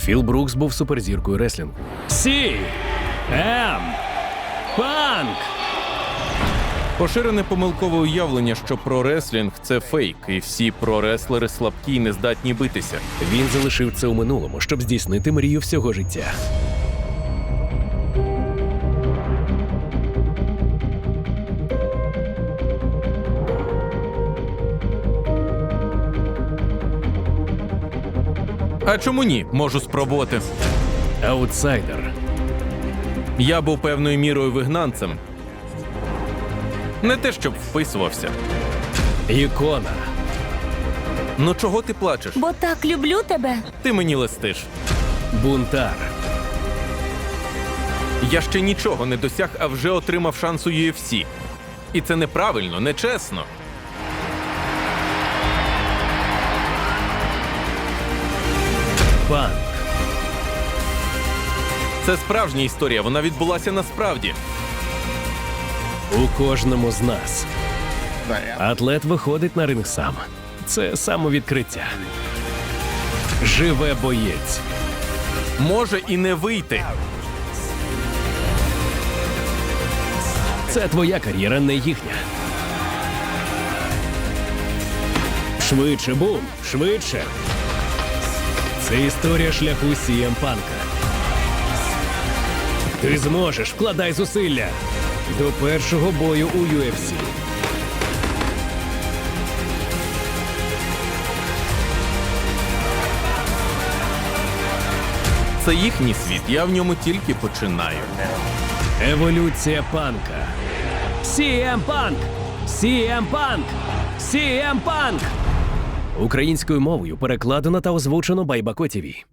Філ Брукс був суперзіркою реслінгу. Сі! Ем! Панк! Поширене помилкове уявлення, що прореслінг це фейк, і всі прореслери слабкі й не здатні битися. Він залишив це у минулому, щоб здійснити мрію всього життя. А чому ні? Можу спробувати. Аутсайдер. Я був певною мірою вигнанцем. Не те, щоб вписувався. Ікона. Ну чого ти плачеш? Бо так люблю тебе. Ти мені листиш. Бунтар. Я ще нічого не досяг, а вже отримав шанс у UFC. І це неправильно, нечесно. Панк. Це справжня історія, вона відбулася насправді. У кожному з нас. Атлет виходить на ринг сам. Це самовідкриття. Живе боєць. Може і не вийти. Це твоя кар'єра, не їхня. Швидше, бум! Швидше! Це історія шляху CM Панка. Ти зможеш, вкладай зусилля до першого бою у UFC. Це їхній світ, я в ньому тільки починаю. Еволюція панка. CM Punk! CM Punk! CM Punk! Українською мовою перекладено та озвучено Байбако ТІВІ.